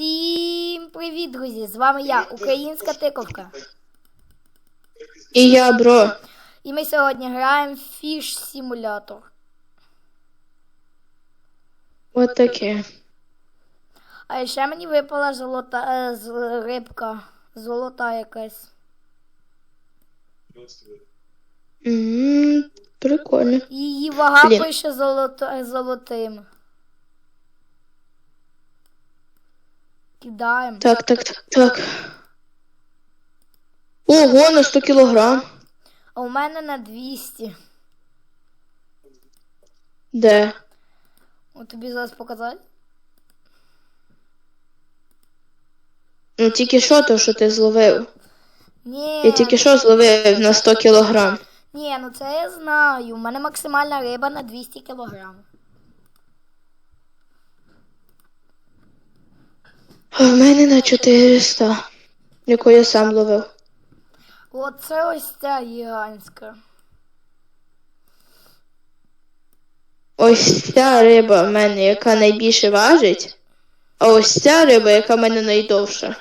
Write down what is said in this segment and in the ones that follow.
Всім привіт, друзі! З вами я, Українська Тиковка. І я, бро. І ми сьогодні граємо в Фіш Симулятор. От таке. А ще мені випала золота е, з- рибка. Золота якась. М, Прикольно. І її вага Блін. пише золото, золотим. Кидаємо. Так, так, так, так. Ого, на 100 кілограм. А у мене на 200. Де? От тобі зараз показати? Ну тільки що то, що ти зловив? Ні. Я тільки що зловив на 100 кілограм. Ні, ну це я знаю. У мене максимальна риба на 200 кілограм. В мене на 400, яку я сам ловив. Оце ось ця гігантська. Ось ця риба в мене, яка найбільше важить. А ось ця риба, яка в мене найдовша.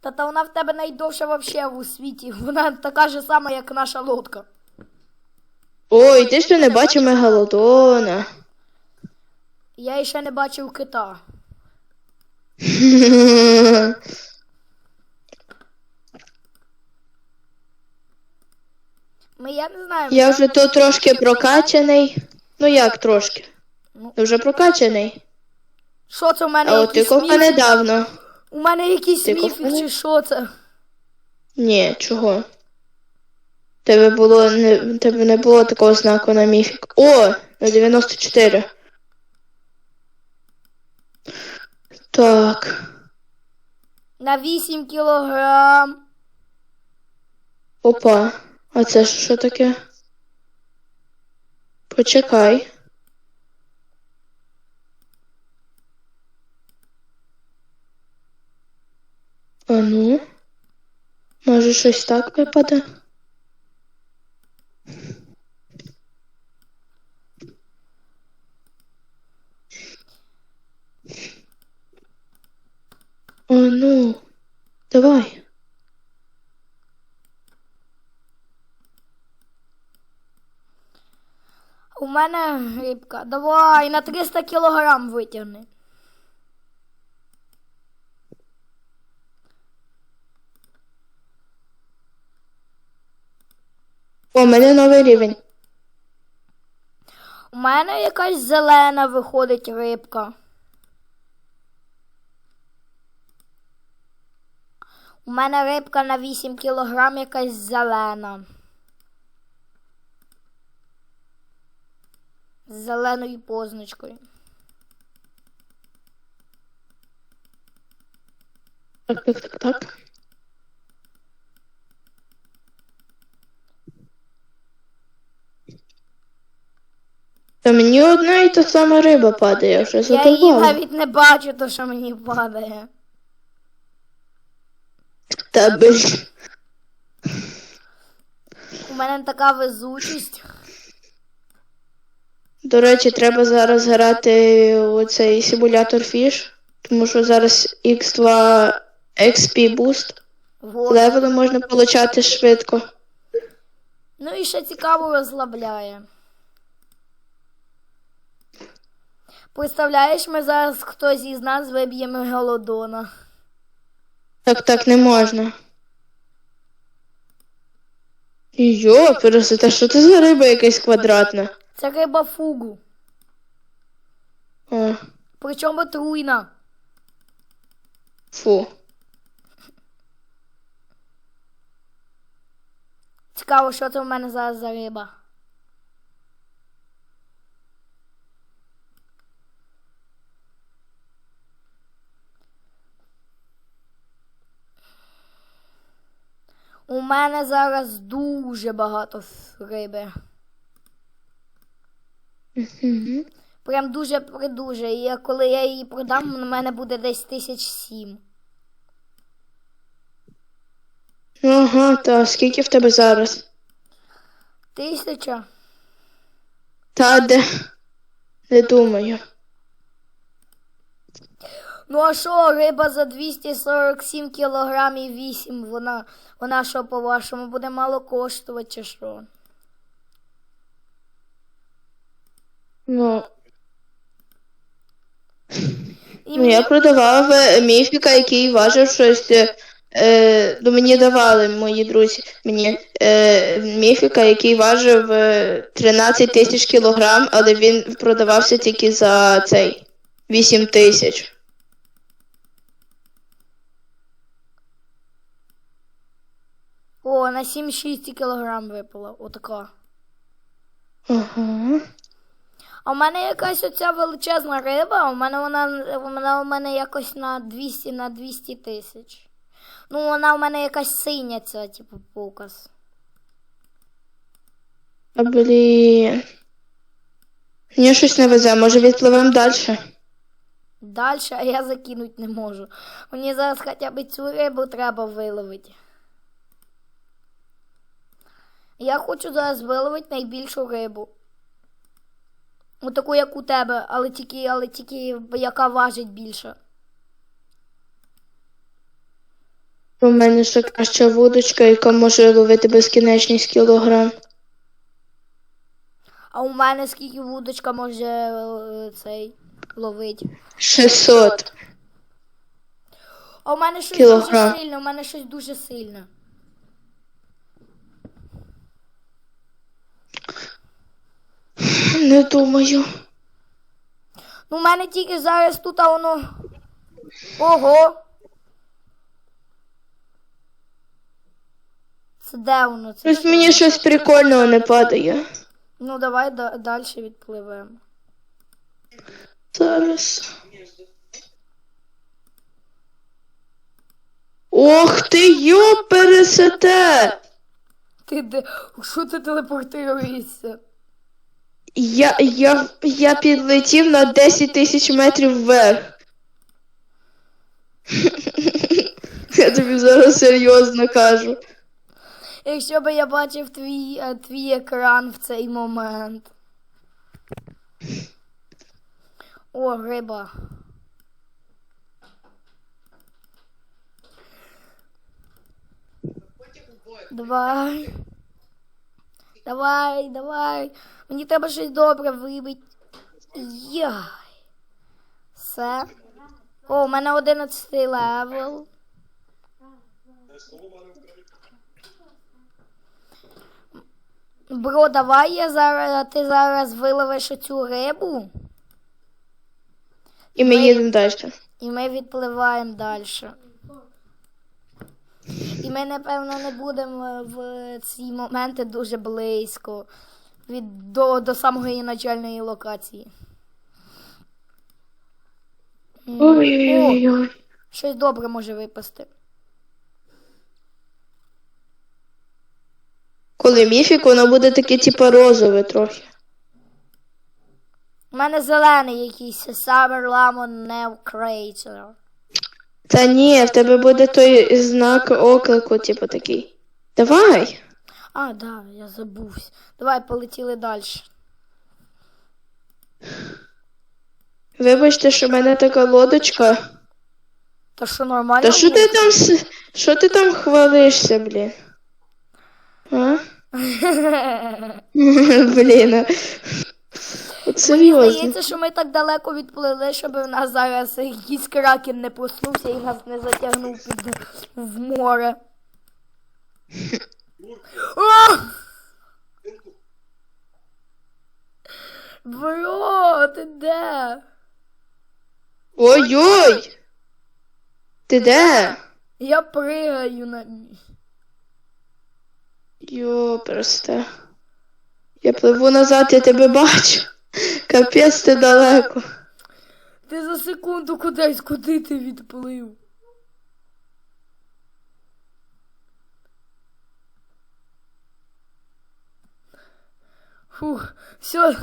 Та та вона в тебе найдовша вообще у світі. Вона така ж сама, як наша лодка. Ой, ти що не бачив мегалодона. Я ще не бачив кита. Ми я не знаю. Я вже тут трошки прокачаний. Ну як трошки? Ну. Ти вже прокачаний. Що це у мене А от ти якийсь недавно. У мене якийсь міфік чи що це? Ні, чого? Тебе було не тебе не було такого знаку на міфік. О, на 94. Так. На 8 кілограм. Опа. А це що таке? Почекай. А ну. Може щось так випаде? А ну. Давай. У мене рибка. Давай на 300 кілограм витягни. О, у мене новий рівень. У мене якась зелена виходить рибка. У мене рибка на 8 кілограм якась зелена. З зеленою позначкою. Так, так, так, так. Та мені одна і та сама риба падає, я вже Я її навіть не бачу, то що мені падає. Та блін. У мене така везучість. До речі, треба зараз грати у цей симулятор фіш, тому що зараз X2 XP boost. Вот. Левели можна получати швидко. Ну і ще цікаво розслабляє. Представляєш, ми зараз хтось із нас виб'є мегалодона. Так, так не можна. Йо, пересите, що це за риба якась квадратна? Це риба фугу. О, Причому отруйна. фу. Цікаво, що це в мене зараз за риба. Мене зараз дуже багато риби. Прям дуже придуже. І коли я її продам, у мене буде десь тисяч сім. Ага, та скільки в тебе зараз? Тисяча? Та де? Не думаю. Ну а що, риба за 247 кілограмів 8, вона, вона що, по-вашому, буде мало коштувати чи що? Ну, І ну я продавав е, міфіка, який важив щось. е, Е, ну, мені давали мої друзі. Мені е, міфіка, який важив е, 13 тисяч кілограм, але він продавався тільки за цей 8 тисяч. О, на 7-6 кілограм випало, отака. Ага. А в мене якась оця величезна риба, а у мене вона, вона у мене якось на 200 на 200 тисяч. Ну, вона у мене якась синя ця, типу, показ. А блін. Мені щось не везе, може відпливемо далі. Дальше, а я закинуть не можу. Мені зараз хоча б цю рибу треба виловити. Я хочу зараз виловити найбільшу рибу. Ну, таку, як у тебе, але тільки, але тільки яка важить більше. У мене ще краща вудочка, яка може ловити безкінечність кілограм. А у мене скільки вудочка може е, цей ловити. 600. А у мене щось Кілограм. дуже сильне, у мене щось дуже сильне. Не думаю. Ну, у мене тільки зараз тут, а воно. Ого. Це де воно? Це Щось мені щось прикольного не падає. Ну, давай да- далі відпливемо. Зараз. Ох ти йо пересете! Ти де? Що ти телепортуєшся? Я, я, я підлетів на 10 тисяч метрів вверх. Я тобі зараз серйозно кажу. Якщо би я бачив твій, е, твій екран в цей момент. О, риба. Давай. Давай, давай. Мені треба щось добре вибити. Яй. Все. О, у мене 11 левел. Бро, давай я зараз, ти зараз виловиш оцю рибу, І ми їдемо далі. і ми відпливаємо далі. І ми, напевно, не будемо в ці моменти дуже близько від, до, до самої начальної локації. Ой-ой-ой. щось добре може випасти. Коли міфік, воно буде таке, типа розове трохи. У мене зелений якийсь Summer Lemon Nev Creator. Та ні, в тебе буде той знак оклику, типу такий. Давай. А, да, я забувся. Давай полетіли далі. Вибачте, що в мене така лодочка. Та що нормально? Та що ти там с- що ти там хвалишся, блін? А? блін. От Мені здається, що ми так далеко відплили, щоб в нас зараз якийсь кракен не проснувся і нас не затягнув під в море. Бро, ти де? Ой-ой! Ти де? Я пригаю на ній. Йо, просто. Я пливу назад, я тебе бачу. Капець ти далеко. Ти за секунду кудись, куди ти відплив? Фух, все,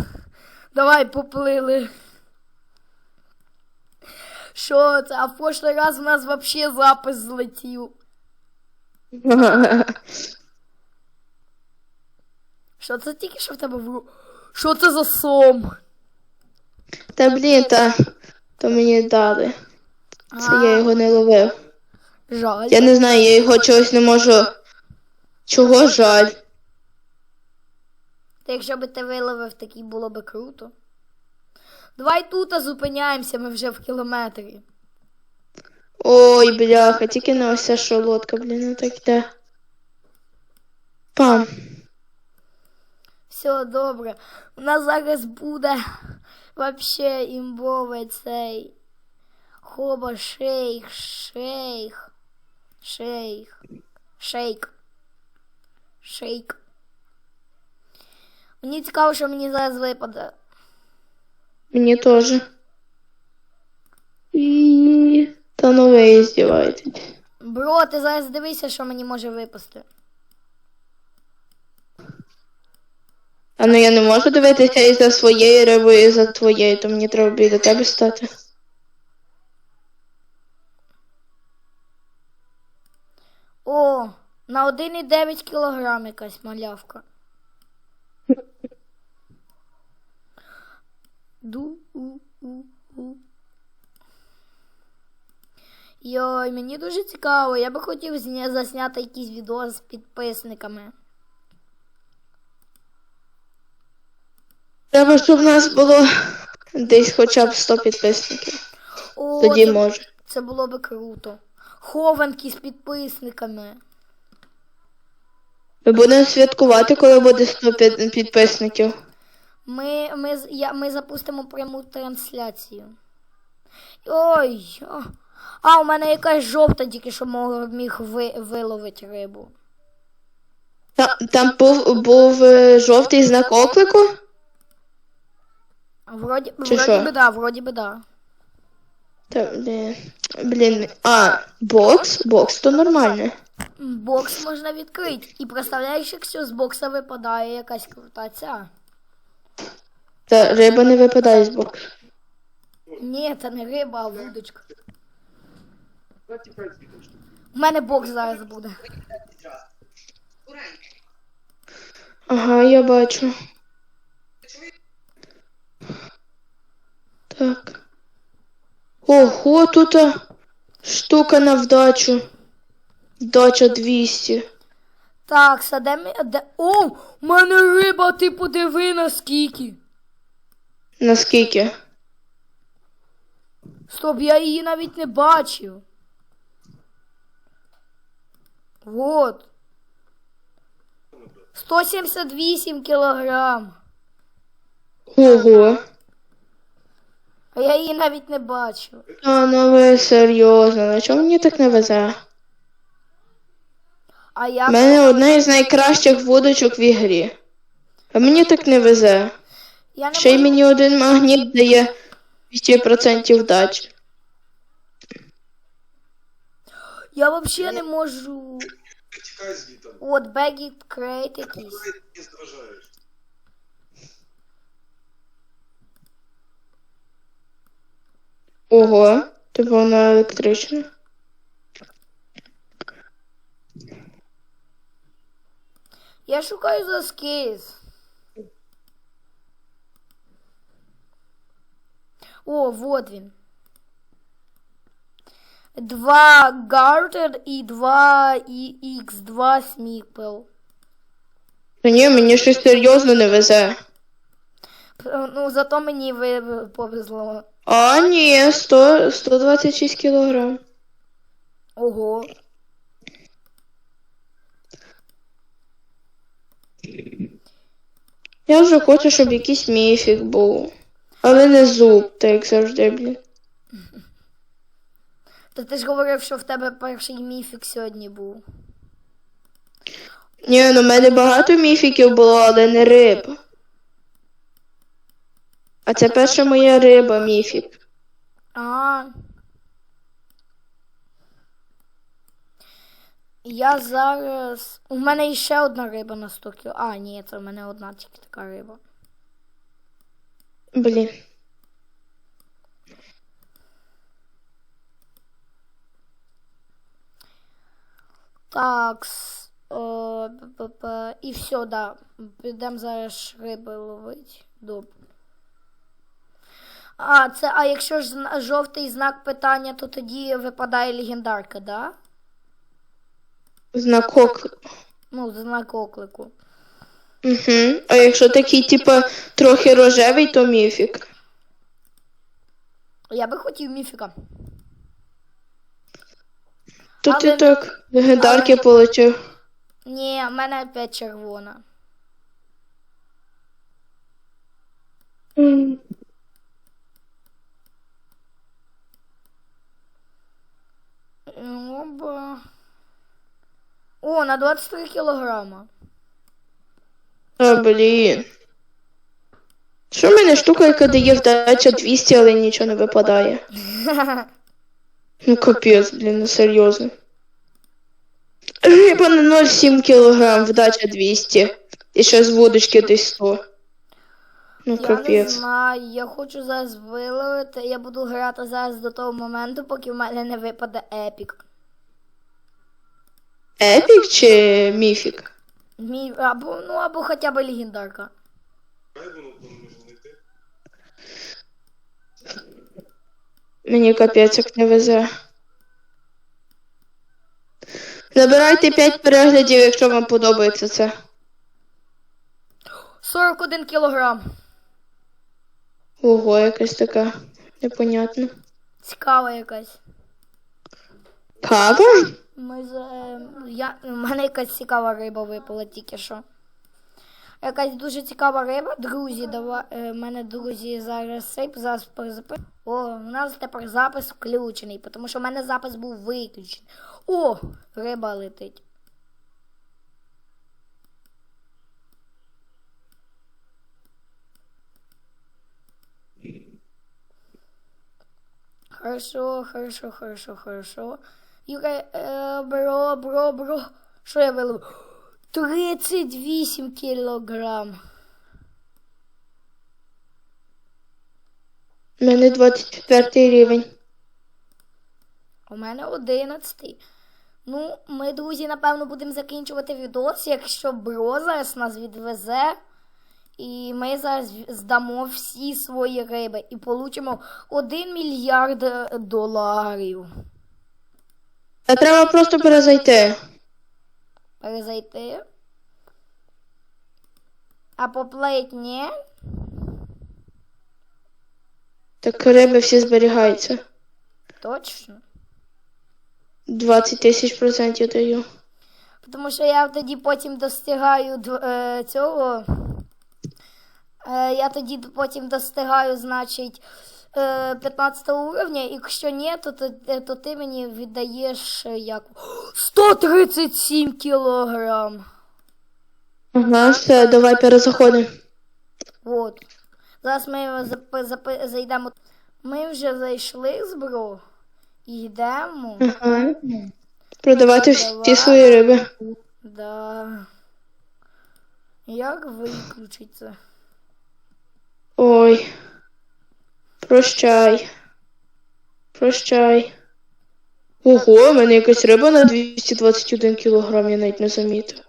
давай поплили. Що це? А в прошлий раз в нас вообще запис злетів. Що це тільки що в тебе в Що це за сом? Та блін, та то мені дали. Це я його не ловив. Жаль. Я не знаю, я його чогось не можу. Чого жаль? Та якщо би ти виловив, такий було би круто. Давай тут зупиняємося, ми вже в кілометрі. Ой, бляха, тільки не ось ця шолодка, блін, ну так йде. Пам. Все добре. У нас зараз буде вообще імбовий цей хоба шейх, шейх, шейх, шейк. Шейк. Мені цікаво, що мені зараз випаде. Мені теж. І... Та ну ви здіваєтесь. Бро, ти зараз дивися, що мені може випасти. А ну я не можу дивитися і за своєю рибою, і за твоєю, то мені треба біля тебе стати. О, на 1,9 кілограм якась малявка. Йой, мені дуже цікаво. Я би хотів засняти якийсь відео з підписниками. Треба, щоб в нас було десь хоча б 100 підписників. О, Тоді це, може. це було би круто. Хованки з підписниками. Ми будемо святкувати, коли буде 100 підписників. Ми, ми, я, ми запустимо пряму трансляцію. Ой. о. А, у мене якась жовта тільки що мог, міг ви, виловити рибу. Там, там був, був е, жовтий знак оклику. Вроді, Чи вроді що? би да, вроді би да. Та, блін. Блін. А, бокс? Бокс то нормально. М, Бокс можна відкрити. І представляєш, якщо з бокса випадає якась крута ця. Та риба не випадає з боксу. Ні, це не риба, а вудочка. У мене бокс зараз буде. Ага, я бачу. Так. Ого, тут штука на вдачу. Вдача 200. Так, саде ми. Де... О, у мене риба, ти подиви наскільки. Наскільки? Стоп, я її навіть не бачив. Вот. 178 кілограм. Ого. А я її навіть не бачив. А, ну ви серйозно, на чому мені так не везе? А У як? мене одна із найкращих вудочок в ігрі. А мені так не везе. Я не Ще й можу... мені один магніт дає 200% вдачі. Я взагалі не можу. Тікай звідти. От Бегіт Крейт якийсь. Не здражаєш. Ого, типу вона електрична. Я шукаю за скейз. О, вот він. Два Гартер і два X2 Сміпл. Та ні, мені щось серйозно не везе. Ну, зато мені повезло. А, ні, 100, 126 кілограм. Ого. Я вже хочу, щоб якийсь міфік був. Але не зуб, так як завжди, блін. Та ти ж говорив, що в тебе перший міфік сьогодні був. Ні, ну в мене багато міфіків було, але не риб. А це перша моя риба, міфік. А. Я зараз. У мене іще одна риба на 100 кіл. А, ні, це в мене одна тільки така риба. Блін. Так. п- І все, да. Підемо зараз риби ловити. Добре. А, це, а якщо ж жовтий знак питання, то тоді випадає легендарка, да? Знак ок. Ну, знак оклику. Угу. А якщо такий, типа, трохи рожевий, то міфік. Я би хотів міфіка. То Але- ти так легендарки але- получив. Ні, в мене опять червона. М. Оба. О, на 23 кілограма. А, блін. Що в мене штука, яка дає вдача 200, але нічого не випадає. Ну капець, блін, ну серйозно. Риба на 0,7 кг, вдача 200. І ще з вудочки десь 100. Ну Я не знаю, я хочу зараз виловити. Я буду грати зараз до того моменту, поки в мене не випаде епік. Епік чи міфік? Мій, або, ну, або хоча б легендарка. Мені капець як не везе. Набирайте 5 переглядів, якщо вам подобається це. 41 кілограм. Ого, якась така непонятна. Цікава якась. Кава? Ми з, е, я, у мене якась цікава риба випала тільки що. Якась дуже цікава риба. Друзі, давай, е, в мене друзі зараз сейп, зараз перезапи. О, у нас тепер запис включений, тому що в мене запис був виключений. О, риба летить. Хорошо, хорошо, хорошо, хорошо. Юра, е, бро, бро, бро. Що я вилив? 38 кілограм. У мене 24 рівень. У мене 11. Ну, ми, друзі, напевно, будемо закінчувати відос, якщо бро зараз нас відвезе. І ми зараз здамо всі свої риби і получимо 1 мільярд е, доларів. А треба просто перезайти. Перезайти. А поплеїть ні. Так риби всі зберігаються. Точно. 20 тисяч процентів даю. Тому що я тоді потім достигаю е, цього. Е, я тоді потім достигаю, значить, е, 15 уровня. І якщо ні, то, то, е, то ти мені віддаєш е, як 137 кілограм. Ага, все, давай перезаходимо. От. Зараз ми зап- зап- зайдемо. Ми вже зайшли з бро. Йдемо. Ага. Продавати всі свої риби. Да. Як виключить це? Ой. Прощай. Прощай. Ого, у мене якась риба на 221 кілограм, я навіть не замітив.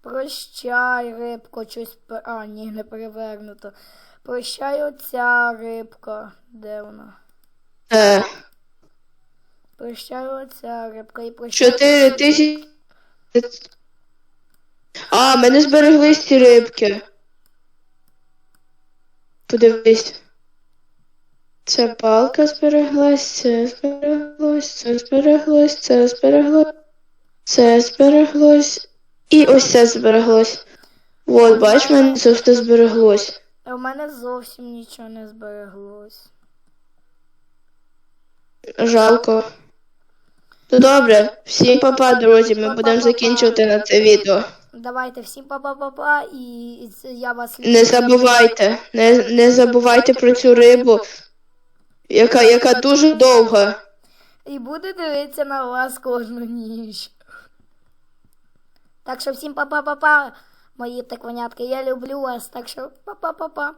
Прощай, рибко, щось. А, ні, не перевернуто. Прощай оця рибка. Де вона? Е, Прощай оця рибка і прощай. 4 тисячі. А, в мене збереглись ці рибки. Подивись. Це палка збереглась, це збереглось, це збереглось, це збереглось, це збереглось. І ось це збереглось. От, бач, в мене все збереглось. А в мене зовсім нічого не збереглось. Жалко. Ну добре, всім па-па, друзі, ми будемо закінчувати на це відео. Давайте всім па-па-па-па і я вас Не забувайте, не, не забувайте про цю рибу, яка, яка дуже довга. І буду дивитися на вас кожну ніч. Так що всім па-па-па-па, мої такванятки. Я люблю вас. Так що па-па-па-па.